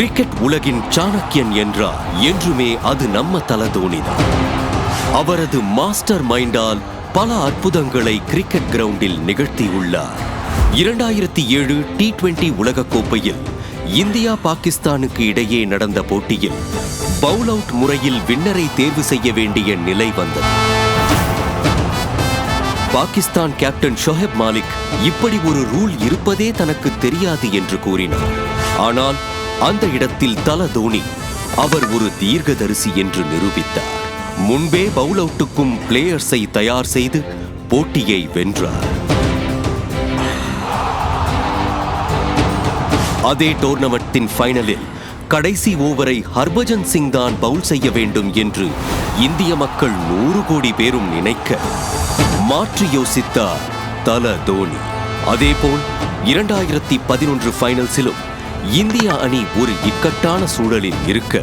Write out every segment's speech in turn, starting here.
Cricket உலகின் சாணக்கியன் என்றார் என்றுமே அது நம்ம தலதோனிதான் அவரது மாஸ்டர் மைண்டால் பல அற்புதங்களை கிரிக்கெட் கிரவுண்டில் நிகழ்த்தியுள்ளார். இரண்டாயிரத்தி ஏழு டி டுவெண்டி உலகக்கோப்பையில் இந்தியா பாகிஸ்தானுக்கு இடையே நடந்த போட்டியில் பவுல் அவுட் முறையில் வின்னரை தேர்வு செய்ய வேண்டிய நிலை வந்தது. பாகிஸ்தான் கேப்டன் ஷொஹேப் மாலிக் இப்படி ஒரு ரூல் இருப்பதே தனக்கு தெரியாது என்று கூறினார். ஆனால் அந்த இடத்தில் தல தோனி அவர் ஒரு தீர்க்கதரிசி என்று நிரூபித்தார். முன்பே பவுல் அவுட்டுக்கும் பிளேயர்ஸை தயார் செய்து போட்டியை வென்றார். அதே டோர்னமெண்ட்டின் ஃபைனலில் கடைசி ஓவரை ஹர்பஜன் சிங் தான் பவுல் செய்ய வேண்டும் என்று இந்திய மக்கள் நூறு கோடி பேரும் நினைக்க மாற்றி யோசித்தார் தல தோனி அதேபோல் இரண்டாயிரத்தி பதினொன்று ஃபைனல்ஸிலும் இந்திய அணி ஒரு இக்கட்டான சூழலில் இருக்க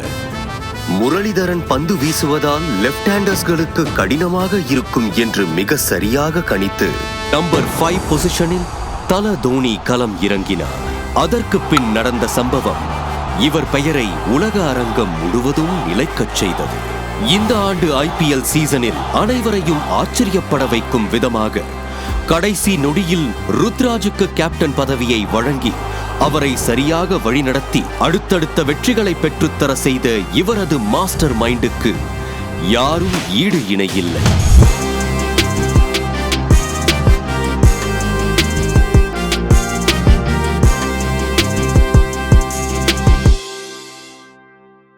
முரளிதரன் பந்து வீசுவதால் லெப்ட் ஹேண்டர்ஸ்களுக்கு கடினமாக இருக்கும் என்று மிக சரியாக கணித்து நம்பர் ஃபைவ் பொசிஷனில் தல தோனி களம் இறங்கினார். அதற்கு பின் நடந்த சம்பவம் இவர் பெயரை உலக அரங்கம் முழுவதும் நிலைக்கச் செய்தது. இந்த ஆண்டு ஐபிஎல் சீசனில் அனைவரையும் ஆச்சரியப்பட வைக்கும் விதமாக கடைசி நொடியில் ருத்ராஜுக்கு கேப்டன் பதவியை வழங்கி அவரை சரியாக வழிநடத்தி அடுத்தடுத்த வெற்றிகளை பெற்றுத்தர செய்த இவரது மாஸ்டர் மைண்டுக்கு யாரும் ஈடு இணையில்லை.